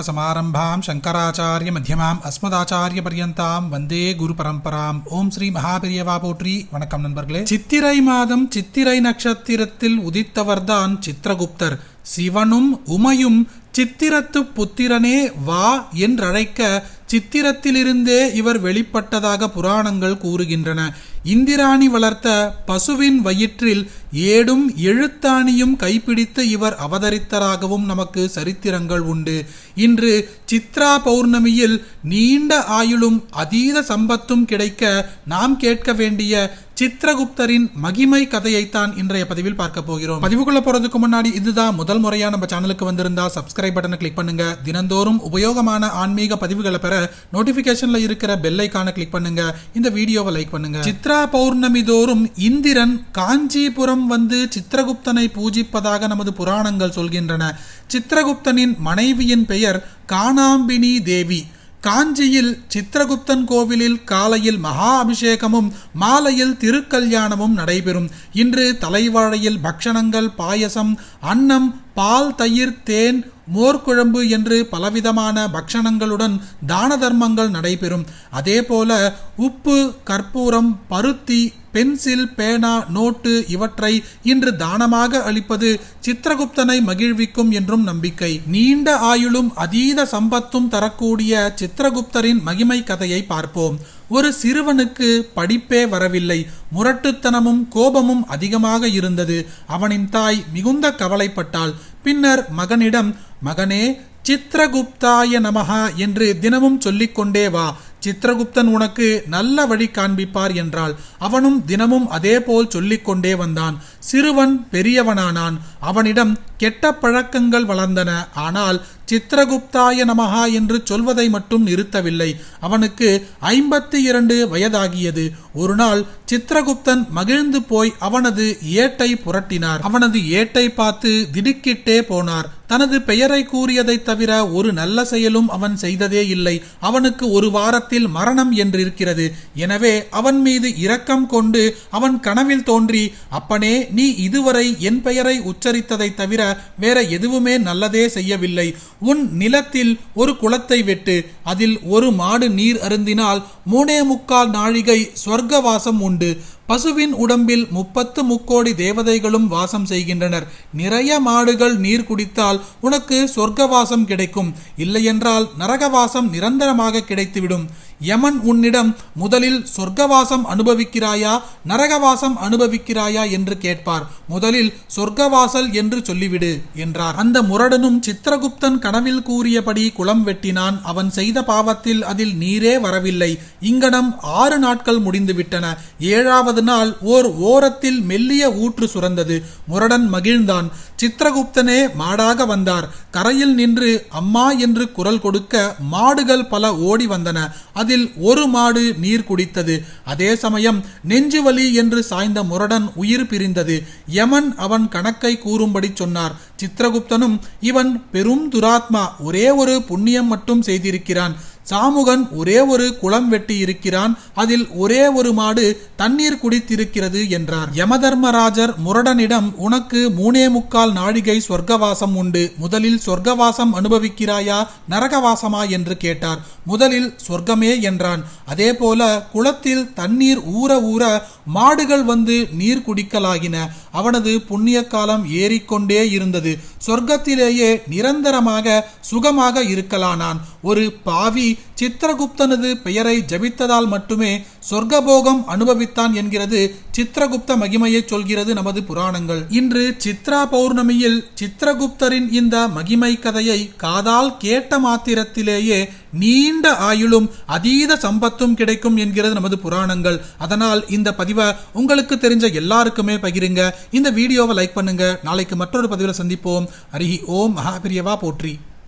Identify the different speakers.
Speaker 1: சமாரம்பாம் சங்கராச்சாரிய மத்தியமாம் அஸ்மதாச்சாரிய பரியந்தாம் வந்தே குரு பரம்பராம் ஓம் ஸ்ரீ மகாபிரியவா போற்றி வணக்கம் நண்பர்களே சித்திரை மாதம் சித்திரை நட்சத்திரத்தில் உதித்தவர்தான் சித்திரகுப்தர் சிவனும் உமையும் சித்திரத்து புத்திரனே வா என்றழைக்க சித்திரத்திலிருந்தே இவர் வெளிப்பட்டதாக புராணங்கள் கூறுகின்றன। இந்திராணி வளர்த்த பசுவின் வயிற்றில் ஏடும் எழுத்தாணியும் கைப்பிடித்து இவர் அவதரித்தராகவும் நமக்கு சரித்திரங்கள் உண்டு. இன்று சித்ரா பௌர்ணமியில் நீண்ட ஆயுளும் அதீத சம்பத்தும் கிடைக்க நாம் கேட்க வேண்டிய சித்ரகுப்தரின் மகிமை கதையைத்தான் இன்றைய பதிவில் பார்க்க போகிறோம். பதிவுக்குள்ள போறதுக்கு முன்னாடி இதுதான் முதல் முறையா நம்ம சேனலுக்கு வந்திருந்தா சப்ஸ்கிரைப் பட்டனை கிளிக் பண்ணுங்க. தினந்தோறும் உபயோகமான ஆன்மீக பதிவுகளை பெற நோட்டிபிகேஷன்ல இருக்கிற பெல் ஐக்கானை கிளிக் பண்ணுங்க. இந்த வீடியோவை லைக் பண்ணுங்க. சித்ர பௌர்ணமி தோறும் இந்திரன் காஞ்சிபுரம் வந்து சித்திரகுப்தனை பூஜிப்பதாக நமது புராணங்கள் சொல்கின்றன. சித்திரகுப்தனின் மனைவியின் பெயர் காணாம்பினி தேவி. காஞ்சியில் சித்திரகுப்தன் கோவிலில் காலையில் மகா அபிஷேகமும் மாலையில் திருக்கல்யாணமும் நடைபெறும். இன்று தலைவாழையில் பக்ஷணங்கள் பாயசம் அன்னம் பால் தயிர் தேன் மோர்க்குழம்பு என்று பலவிதமான பக்ஷணங்களுடன் தான தர்மங்கள் நடைபெறும். அதேபோல உப்பு கற்பூரம் பருத்தி பென்சில் பேனா நோட்டு இவற்றை இன்று தானமாக அளிப்பது சித்திரகுப்தனை மகிழ்விக்கும் என்றும் நம்பிக்கை. நீண்ட ஆயுளும் அதீத சம்பத்தும் தரக்கூடிய சித்திரகுப்தரின் மகிமை கதையை பார்ப்போம். ஒரு சிறுவனுக்கு படிப்பே வரவில்லை. முரட்டுத்தனமும் கோபமும் அதிகமாக இருந்தது. அவனின் தாய் மிகுந்த கவலைப்பட்டாள். பின்னர் மகனிடம் மகனே சித்திரகுப்தாய நமகா என்று தினமும் சொல்லிக்கொண்டே வா. சித்திரகுப்தன் உனக்கு நல்ல வழி காண்பிப்பார் என்றால் அவனும் தினமும் அதேபோல் சொல்லிக்கொண்டே வந்தான். சிறுவன் பெரியவனானான். அவனிடம் கெட்ட பழக்கங்கள் வளர்ந்தன. ஆனால் சித்திரகுப்தாய நமகா என்று சொல்வதை மட்டும் நிறுத்தவில்லை. அவனுக்கு ஐம்பத்தி இரண்டு வயதாகியது. ஒரு நாள் சித்திரகுப்தன் மகிழ்ந்து போய் அவனது ஏட்டை புரட்டினார். அவனது ஏட்டை பார்த்து திடுக்கிட்டே போனார். தனது பெயரை கூறியதை தவிர ஒரு நல்ல செயலும் அவன் செய்ததே இல்லை. அவனுக்கு ஒரு வாரத்தில் மரணம் என்றிருக்கிறது. எனவே அவன் மீது இரக்கம் கொண்டு அவன் கனவில் தோன்றி அப்பனே நீ இதுவரை என் பெயரை உச்சரித்ததை தவிர வேற எதுவுமே நல்லதே செய்யவில்லை. உன் நிலத்தில் ஒரு குளத்தை வெட்டு அதில் ஒரு மாடு நீர் அருந்தினால் மூணே முக்கால் நாழிகை சொர்க்கவாசம் உண்டு. பசுவின் உடம்பில் முப்பத்து முக்கோடி தேவதைகளும் வாசம் செய்கின்றனர். நிறைய மாடுகள் நீர் குடித்தால் உனக்கு சொர்க்கவாசம் கிடைக்கும். இல்லையென்றால் நரகவாசம் நிரந்தரமாக கிடைத்துவிடும். யமன் உன்னிடம் முதலில் சொர்க்கவாசம் அனுபவிக்கிறாயா நரகவாசம் அனுபவிக்கிறாயா என்று கேட்பார். முதலில் சொர்க்கவாசல் என்று சொல்லிவிடு என்றார். அந்த முரடனும் சித்திரகுப்தன் கனவில் கூறியபடி குளம் வெட்டினான். அவன் செய்த பாவத்தில் அதில் நீரே வரவில்லை. இங்கனம் ஆறு நாட்கள் முடிந்துவிட்டன. ஏழாவது அதனால் ஓர் ஓரத்தில் மெல்லிய ஊற்று சுரந்தது. முரடன் மகிழ்ந்தான். சித்திரகுப்தனே மாடாக வந்தார். கரையில் நின்று அம்மா என்று குரல் கொடுக்க மாடுகள் பல ஓடி வந்தன. அதில் ஒரு மாடு நீர் குடித்தது. அதே சமயம் நெஞ்சுவலி என்று சாய்ந்த முரடன் உயிர் பிரிந்தது. யமன் அவன் கணக்கை கூறும்படி சொன்னார். சித்திரகுப்தனும் இவன் பெரும் துராத்மா. ஒரே ஒரு புண்ணியம் மட்டும் செய்திருக்கிறான். சாமுகன் ஒரே ஒரு குளம் வெட்டி இருக்கிறான். அதில் ஒரே ஒரு மாடு தண்ணீர் குடித்திருக்கிறது என்றார். யமதர்மராஜர் முரடனிடம் உனக்கு மூணே முக்கால் நாழிகை சொர்க்கவாசம் உண்டு. முதலில் சொர்க்கவாசம் அனுபவிக்கிறாயா? நரகவாசமா? என்று கேட்டார். முதலில் சொர்க்கமே என்றான். அதே போல குளத்தில் தண்ணீர் ஊற ஊற மாடுகள் வந்து நீர் குடிக்கலாகின. அவனது புண்ணிய காலம் ஏறிக்கொண்டே இருந்தது. சொர்க்கத்திலேயே நிரந்தரமாக சுகமாக இருக்கலானான். ஒரு பாவி சித்திரகுப்தனது பெயரை ஜபித்ததால் மட்டுமே சொர்க்கபோகம் அனுபவித்தான் என்கிறது சித்திரகுப்த மகிமையை சொல்கிறது நமது புராணங்கள். இன்று சித்ரா பௌர்ணமியில் சித்திரகுப்தரின் இந்த மகிமை கதையை காதால் கேட்ட மாத்திரத்திலேயே நீண்ட ஆயுளும் அதீத சம்பத்தும் கிடைக்கும் என்கிறது நமது புராணங்கள். அதனால் இந்த பதிவை உங்களுக்கு தெரிஞ்ச எல்லாருக்குமே பகிருங்க. இந்த வீடியோவை லைக் பண்ணுங்க. நாளைக்கு மற்றொரு பதிவில் சந்திப்போம். அருகி ஓம். மகாபிரியவா போற்றி.